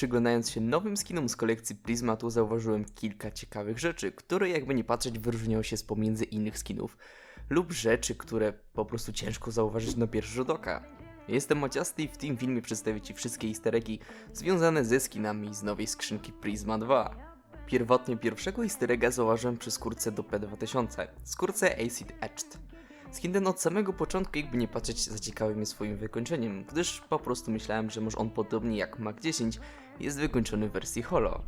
Przyglądając się nowym skinom z kolekcji Prismatu zauważyłem kilka ciekawych rzeczy, które jakby nie patrzeć wyróżniają się z pomiędzy innych skinów lub rzeczy, które po prostu ciężko zauważyć na pierwszy rzut oka. Jestem Maciasty i w tym filmie przedstawię Ci wszystkie easter eggi związane ze skinami z nowej skrzynki Prisma 2. Pierwotnie pierwszego easter egga zauważyłem przy skórce do P2000, skórce Acid Etched. Skin ten od samego początku jakby nie patrzeć zaciekawił mnie swoim wykończeniem, gdyż po prostu myślałem, że może on podobnie jak Mac 10 jest wykończony w wersji holo.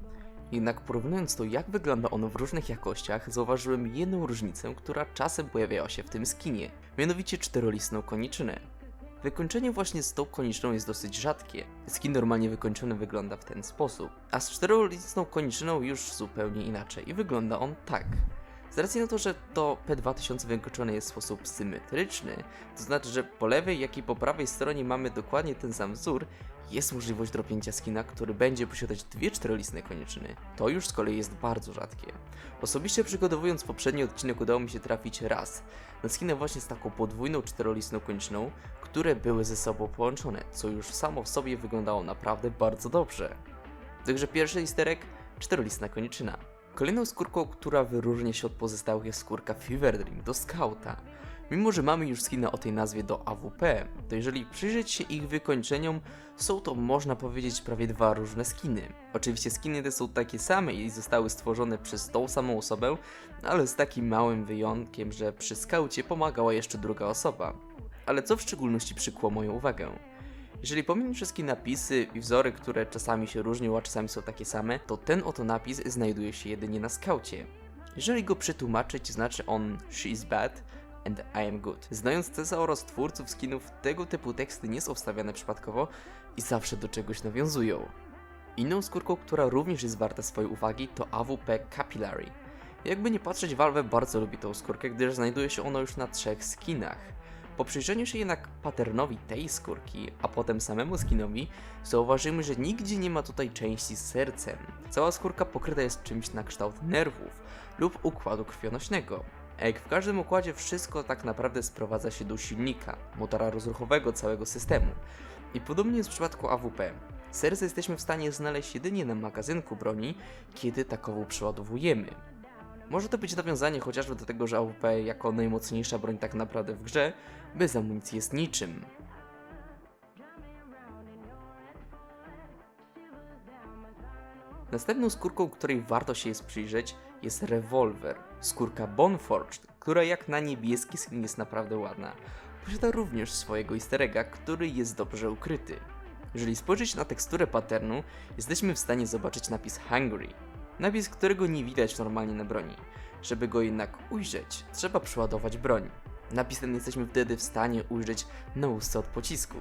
Jednak porównując to jak wygląda on w różnych jakościach, zauważyłem jedną różnicę, która czasem pojawiała się w tym skinie, mianowicie czterolistną koniczynę. Wykończenie właśnie z tą koniczną jest dosyć rzadkie. Skin normalnie wykończony wygląda w ten sposób, a z czterolistną koniczyną już zupełnie inaczej i wygląda on tak. Z racji na to, że to P2000 wykończone jest w sposób symetryczny, to znaczy, że po lewej jak i po prawej stronie mamy dokładnie ten sam wzór, jest możliwość dropnięcia skina, który będzie posiadać dwie czterolistne koniczyny. To już z kolei jest bardzo rzadkie. Osobiście przygotowując poprzedni odcinek udało mi się trafić raz na skinę właśnie z taką podwójną czterolistną koniczyną, które były ze sobą połączone, co już samo w sobie wyglądało naprawdę bardzo dobrze. Także pierwszy listerek, czterolistna koniczyna. Kolejną skórką, która wyróżnia się od pozostałych jest skórka Fever Dream do Scouta. Mimo, że mamy już skina o tej nazwie do AWP, to jeżeli przyjrzeć się ich wykończeniom, są to można powiedzieć prawie dwa różne skiny. Oczywiście skiny te są takie same i zostały stworzone przez tą samą osobę, ale z takim małym wyjątkiem, że przy skaucie pomagała jeszcze druga osoba. Ale co w szczególności przykło moją uwagę? Jeżeli pominiemy wszystkie napisy i wzory, które czasami się różnią, a czasami są takie same, to ten oto napis znajduje się jedynie na skaucie. Jeżeli go przetłumaczyć, znaczy on She's bad and I am good. Znając Cesa oraz twórców skinów, tego typu teksty nie są wstawiane przypadkowo i zawsze do czegoś nawiązują. Inną skórką, która również jest warta swojej uwagi, to AWP Capillary. Jakby nie patrzeć, Valve bardzo lubi tą skórkę, gdyż znajduje się ona już na trzech skinach. Po przyjrzeniu się jednak patternowi tej skórki, a potem samemu skinowi, zauważymy, że nigdzie nie ma tutaj części z sercem. Cała skórka pokryta jest czymś na kształt nerwów lub układu krwionośnego. Jak w każdym układzie wszystko tak naprawdę sprowadza się do silnika, motora rozruchowego całego systemu. I podobnie jest w przypadku AWP. Serce jesteśmy w stanie znaleźć jedynie na magazynku broni, kiedy takową przeładowujemy. Może to być nawiązanie chociażby do tego, że AWP jako najmocniejsza broń tak naprawdę w grze, bez amunicji jest niczym. Następną skórką, której warto się jest przyjrzeć, jest rewolwer. Skórka Boneforged, która jak na niebieski skin jest naprawdę ładna. Posiada również swojego easter egga, który jest dobrze ukryty. Jeżeli spojrzeć na teksturę patternu, jesteśmy w stanie zobaczyć napis Hungry. Napis, którego nie widać normalnie na broni. Żeby go jednak ujrzeć, trzeba przeładować broń. Napis ten jesteśmy wtedy w stanie ujrzeć na ustce od pocisku.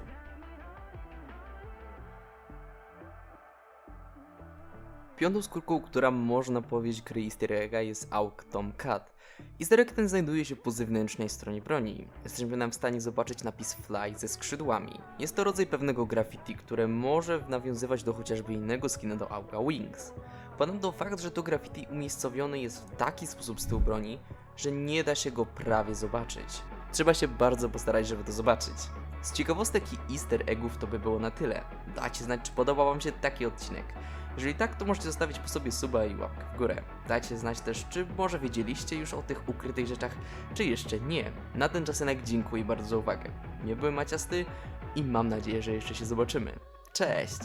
Piątą skórką, która można powiedzieć kryje easter egga jest AUK Tomcat. Easter egg ten znajduje się po zewnętrznej stronie broni. Jesteśmy nam w stanie zobaczyć napis Fly ze skrzydłami. Jest to rodzaj pewnego graffiti, które może nawiązywać do chociażby innego skina do AUKa Wings. Ponadto fakt, że to graffiti umiejscowione jest w taki sposób z tyłu broni, że nie da się go prawie zobaczyć. Trzeba się bardzo postarać, żeby to zobaczyć. Z ciekawostek i easter eggów to by było na tyle. Dajcie znać, czy podobał wam się taki odcinek. Jeżeli tak, to możecie zostawić po sobie suba i łapkę w górę. Dajcie znać też, czy może wiedzieliście już o tych ukrytych rzeczach, czy jeszcze nie. Na ten czasenek dziękuję bardzo za uwagę. Nie byłem Maciasty i mam nadzieję, że jeszcze się zobaczymy. Cześć!